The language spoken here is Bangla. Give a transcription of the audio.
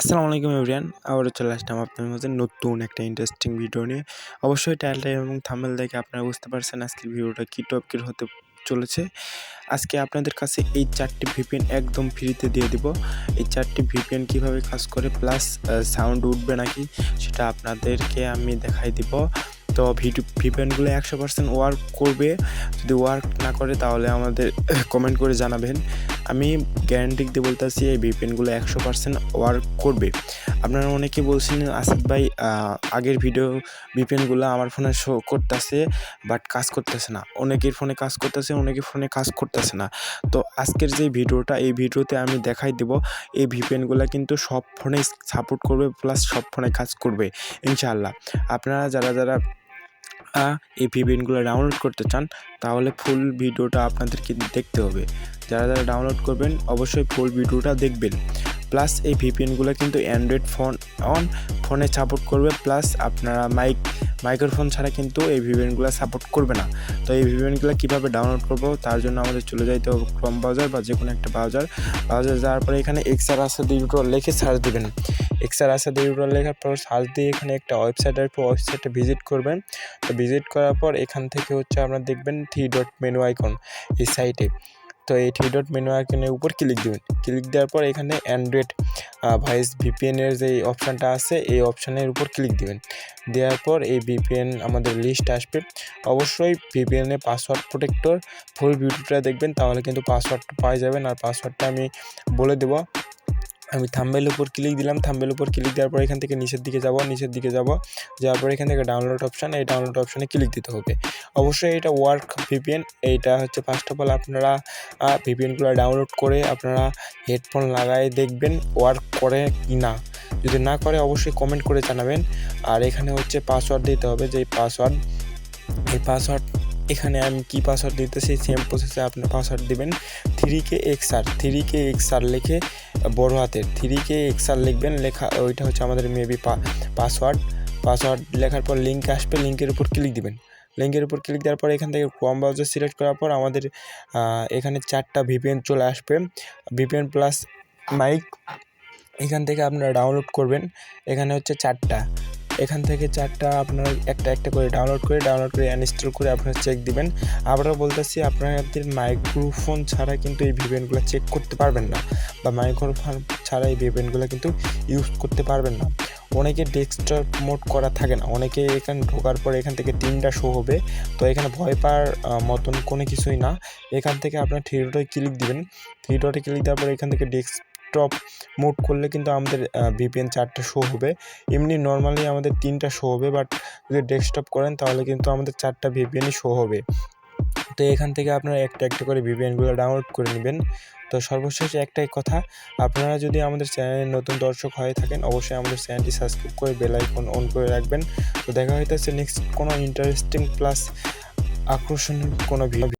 আসসালামু আলাইকুম এভরিয়ান আবারও চলে আসলাম আপনাদের মাঝে নতুন একটা ইন্টারেস্টিং ভিডিও নিয়ে। অবশ্যই টাইটেল এবং থামেল দেখে আপনারা বুঝতে পারছেন আজকের ভিডিওটা কী টপিকের হতে চলেছে। আজকে আপনাদের কাছে এই চারটি ভিপিএন একদম ফ্রিতে দিয়ে দিব। এই চারটি ভিপিএন কীভাবে কাজ করে প্লাস সাউন্ড উঠবে নাকি, সেটা আপনাদেরকে আমি দেখাই দিব। তো ভিডিও ভিপিএনগুলো একশো পার্সেন্ট ওয়ার্ক করবে। যদি ওয়ার্ক না করে তাহলে আমাদের কমেন্ট করে জানাবেন। আমি গ্যারান্টি দিয়ে বলতেছি এই ভিপিএনগুলো একশো পার্সেন্ট ওয়ার্ক করবে। আপনারা অনেকে বলছেন আসাদ ভাই আগের ভিডিও ভিপিএনগুলো আমার ফোনে শো করতেছে বাট কাজ করতেছে না। অনেকের ফোনে কাজ করতেছে, অনেকের ফোনে কাজ করতেছে না। তো আজকের যে ভিডিওটা এই ভিডিওতে আমি দেখাই দেব, এই ভিপিএনগুলো কিন্তু সব ফোনে সাপোর্ট করবে প্লাস সব ফোনে কাজ করবে, ইনশাআল্লাহ। আপনারা যারা যারা আহ, এই ভিপিএনগুলো ডাউনলোড করতে চান তাহলে ফুল ভিডিওটা আপনাদেরকে দেখতে হবে। যারা যারা ডাউনলোড করবেন অবশ্যই ফুল ভিডিওটা দেখবেন। প্লাস এই ভিপিএনগুলো কিন্তু অ্যান্ড্রয়েড ফোন অন ফোনে সাপোর্ট করবে প্লাস আপনারা মাইক মাইক্রোফোন ছাড়া কিন্তু এই ভিপিএনগুলো সাপোর্ট করবে না। তো এই ভিপিএনগুলো কীভাবে ডাউনলোড করব তার জন্য আমাদের চলে যাইতে হবে ক্রম ব্রাউজার বা যে কোনো একটা ব্রাউজার ব্রাউজার যাওয়ার পরে এখানে এক্সআর আসা দুটো লিখে সার্চ দেবেন। এক্সআর আসা দুটো লেখার পর সার্চ দিয়ে এখানে একটা ওয়েবসাইট আসবে ওয়েবসাইটে ভিজিট করবেন। তো ভিজিট করার পর এখান থেকে হচ্ছে আপনারা দেখবেন থ্রি ডট মেনু আইকন এই সাইটে তো এই থ্রি ডট মেনু আইকনের উপর ক্লিক দেবেন। ক্লিক দেওয়ার পর এখানে অ্যান্ড্রয়েড ভয়েস ভিপিএনের যে অপশানটা আছে, এই অপশানের উপর ক্লিক দেবেন। দেওয়ার পর এই ভিপিএন আমাদের লিস্ট আসবে। অবশ্যই ভিপিএনে পাসওয়ার্ড প্রোটেক্টর ফুল ভিডিওটা দেখবেন, তাহলে কিন্তু পাসওয়ার্ডটা পাওয়া যাবেন আর পাসওয়ার্ডটা আমি বলে দেবো আমি থাম্বেল উপর ক্লিক দিলাম থাম্বেল উপর ক্লিক দেওয়ার পর এখান থেকে নিচের দিকে যাব, নিচের দিকে যাব, যাওয়ার পর এখান থেকে ডাউনলোড অপশান এই ডাউনলোড অপশানে ক্লিক দিতে হবে। অবশ্যই এটা ওয়ার্ক ভিপিএন এইটা হচ্ছে ফার্স্ট অফ অল আপনারা ভিপিএনগুলো ডাউনলোড করে আপনারা হেডফোন লাগাই দেখবেন ওয়ার্ক করে কি না যদি না করে অবশ্যই কমেন্ট করে জানাবেন। আর এখানে হচ্ছে পাসওয়ার্ড দিতে হবে যে পাসওয়ার্ড এই পাসওয়ার্ড এখানে আমি কি পাসওয়ার্ড দিতেছি সেম প্রসেসে আপনি পাসওয়ার্ড দিবেন। Three K X R three K X R লিখে বড় হাতের। থ্রি কে এক্স আর লিখবেন, লেখা, ওইটা হচ্ছে আমাদের মেবি পাসওয়ার্ড পাসওয়ার্ড লেখার পর লিঙ্ক আসবে লিঙ্কের উপর ক্লিক দিবেন। লিঙ্কের উপর ক্লিক দেওয়ার পর এখান থেকে ক্রম ব্রাউজার সিলেক্ট করার পর আমাদের এখানে চারটা ভিপিএন চলে আসবে। ভিপিএন প্লাস মাইক এখান থেকে আপনারা ডাউনলোড করবেন। এখানে হচ্ছে চারটা। এখান থেকে চারটা আপনারা একটা একটা করে ডাউনলোড করে ডাউনলোড করে ইনস্টল করে আপনারা চেক দিবেন। আবারও বলতেছি, আপনাদের মাইক্রোফোন ছাড়া কিন্তু এই ভিপিএনগুলো চেক করতে পারবেন না বা মাইক্রোফোন ছাড়া এই ভিপিএনগুলো কিন্তু ইউজ করতে পারবেন না। অনেকে ডেস্কটপ মোড করা থাকে না। অনেকে এখানে ঢোকার পর এখান থেকে তিনটা শো হবে। তো এখানে ভয় পাওয়ার মতন কোনো কিছুই না। এখান থেকে আপনার থ্রি ডটে ক্লিক দিবেন। থ্রি ডটে ক্লিক দেওয়ার পর এখান থেকে ডেস্কটপ মোড করলে কিন্তু আমাদের ভিপিএন চারটে শো হবে। এমনি নর্মালি আমাদের তিনটা শো হবে বাট যদি ডেস্কটপ করেন তাহলে কিন্তু আমাদের চারটা ভিপিএনই শো হবে। তো এখান থেকে আপনারা একটা একটা করে ভিপিএনগুলো ডাউনলোড করে নেবেন। তো সর্বশেষ একটাই কথা, আপনারা যদি আমাদের চ্যানেলে নতুন দর্শক হয়ে থাকেন, অবশ্যই আমাদের চ্যানেলটি সাবস্ক্রাইব করে বেল আইকন অন করে রাখবেন। তো দেখা হইতেছে নেক্সট কোনো ইন্টারেস্টিং প্লাস আকর্ষণীয় কোনো ভিডিও